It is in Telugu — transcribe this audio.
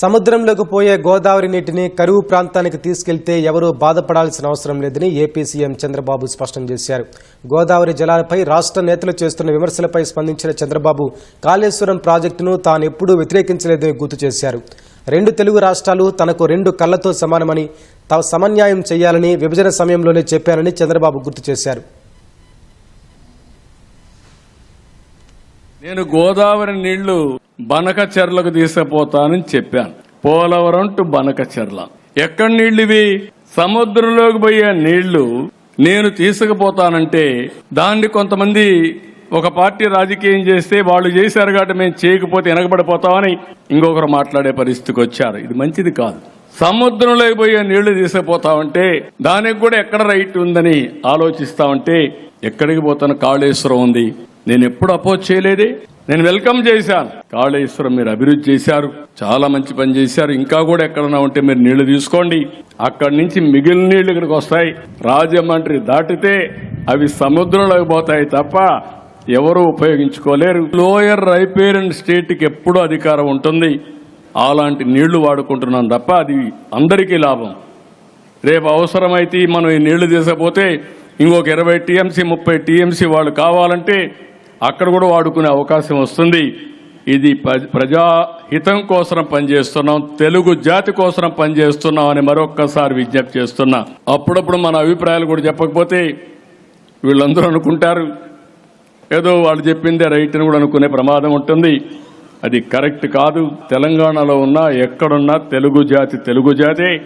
సముద్రంలోకి పోయే గోదావరి నీటిని కరువు ప్రాంతానికి తీసుకెళ్తే ఎవరూ బాధపడాల్సిన అవసరం లేదని ఏపీ సీఎం చంద్రబాబు స్పష్టం చేశారు. గోదావరి జలాలపై రాష్ట్ర నేతలు చేస్తున్న విమర్శలపై స్పందించిన చంద్రబాబు కాళేశ్వరం ప్రాజెక్టును తానెప్పుడూ వ్యతిరేకించలేదని గుర్తు చేశారు. రెండు తెలుగు రాష్ట్రాలు తనకు రెండు కళ్ళతో సమానమని తాము సమన్యాయం చేయాలని విభజన సమయంలోనే చెప్పానని చంద్రబాబు గుర్తు చేశారు. నేను గోదావరి నీళ్ళు బనక చెర్లకు తీసుకుపోతానని చెప్పాను. పోలవరం టు బనక చెర్ల ఎక్కడ నీళ్ళు ఇవి సముద్రంలోకి పోయే నీళ్ళు నేను తీసుకుపోతానంటే దాన్ని కొంతమంది ఒక పార్టీ రాజకీయం చేస్తే వాళ్ళు చేశారు కాబట్టి మేము చేయకపోతే వెనకబడిపోతామని ఇంకొకరు మాట్లాడే పరిస్థితికి వచ్చారు. ఇది మంచిది కాదు. సముద్రంలోకి పోయే నీళ్ళు తీసుకుపోతామంటే దానికి కూడా ఎక్కడ రైట్ ఉందని ఆలోచిస్తామంటే ఎక్కడికి పోతాను? కాళేశ్వరం ఉంది. నేను ఎప్పుడు అపోజ్ చేయలేదే? నేను వెల్కమ్ చేశాను. కాళేశ్వరం మీరు అభివృద్ధి చేశారు. చాలా మంచి పని చేశారు. ఇంకా కూడా ఎక్కడన్నా ఉంటే మీరు నీళ్ళు తీసుకోండి. అక్కడి నుంచి మిగిలిన నీళ్ళు ఇక్కడికి వస్తాయి. రాజమండ్రి దాటితే అవి సముద్రంలోకి పోతాయి తప్ప ఎవరు ఉపయోగించుకోలేరు. లోయర్ రైపేరియన్ స్టేట్కి ఎప్పుడూ అధికారం ఉంటుంది. అలాంటి నీళ్ళు వాడుకుంటున్నాం తప్ప అది అందరికీ లాభం. రేపు అవసరమైతే మనం ఈ నీళ్ళు తీసకపోతే ఇంకొక ఇరవై టీఎంసీ ముప్పై టీఎంసీ వాళ్ళు కావాలంటే అక్కడ కూడా వాడుకునే అవకాశం వస్తుంది. ఇది ప్ర- ప్రజాహితం కోసం పనిచేస్తున్నాం తెలుగు జాతి కోసం పనిచేస్తున్నాం అని మరొక్కసారి విజ్ఞప్తి చేస్తున్నా. అప్పుడప్పుడు మన అభిప్రాయాలు కూడా చెప్పకపోతే వీళ్ళందరూ అనుకుంటారు. ఏదో వాళ్ళు చెప్పిందే రైట్ అని కూడా అనుకునే ప్రమాదం ఉంటుంది. అది కరెక్ట్ కాదు. తెలంగాణలో ఉన్నా ఎక్కడున్నా తెలుగు జాతి తెలుగు జాతే.